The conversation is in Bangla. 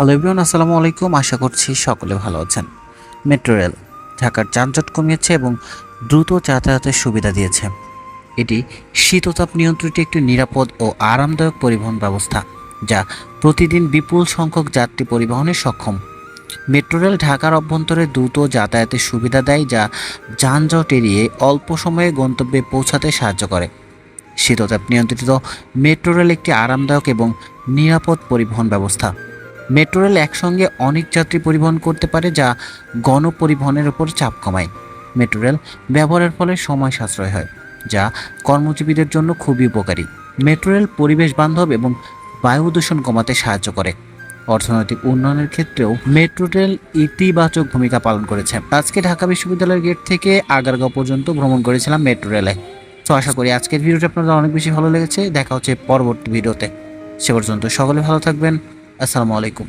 হ্যালো এভরিওয়ান, আসসালামু আলাইকুম। আশা করছি সকলে ভালো আছেন। মেট্রো রেল ঢাকার যানজট কমিয়েছে এবং দ্রুত যাতায়াতের সুবিধা দিয়েছে। এটি শীততাপ নিয়ন্ত্রিত একটি নিরাপদ ও আরামদায়ক পরিবহন ব্যবস্থা, যা প্রতিদিন বিপুল সংখ্যক যাত্রী পরিবহনে সক্ষম। মেট্রো রেল ঢাকার অভ্যন্তরে দ্রুত যাতায়াতের সুবিধা দেয়, যা যানজট এড়িয়ে অল্প সময়ে গন্তব্যে পৌঁছাতে সাহায্য করে। শীততাপ নিয়ন্ত্রিত মেট্রো রেল একটি আরামদায়ক এবং নিরাপদ পরিবহন ব্যবস্থা। মেট্রো রেল একসঙ্গে অনেক যাত্রী পরিবহন করতে পারে যা গণপরিবহনের উপর চাপ কমায়। মেট্রো রেল ব্যবহারের ফলে সময় সাশ্রয় হয়, যা কর্মজীবীদের জন্য খুবই উপকারী। মেট্রো রেল পরিবেশ বান্ধব এবং বায়ু দূষণ কমাতে সাহায্য করে। অর্থনৈতিক উন্নয়নের ক্ষেত্রেও মেট্রো রেল ইতিবাচক ভূমিকা পালন করেছে। আজকে ঢাকা বিশ্ববিদ্যালয়ের গেট থেকে আগারগাঁও পর্যন্ত ভ্রমণ করেছিলাম মেট্রো রেলে। তো আশা করি আজকের ভিডিওটা আপনাদের অনেক বেশি ভালো লেগেছে। দেখা হচ্ছে পরবর্তী ভিডিওতে। সে পর্যন্ত সকলে ভালো থাকবেন। আসসালামু আলাইকুম।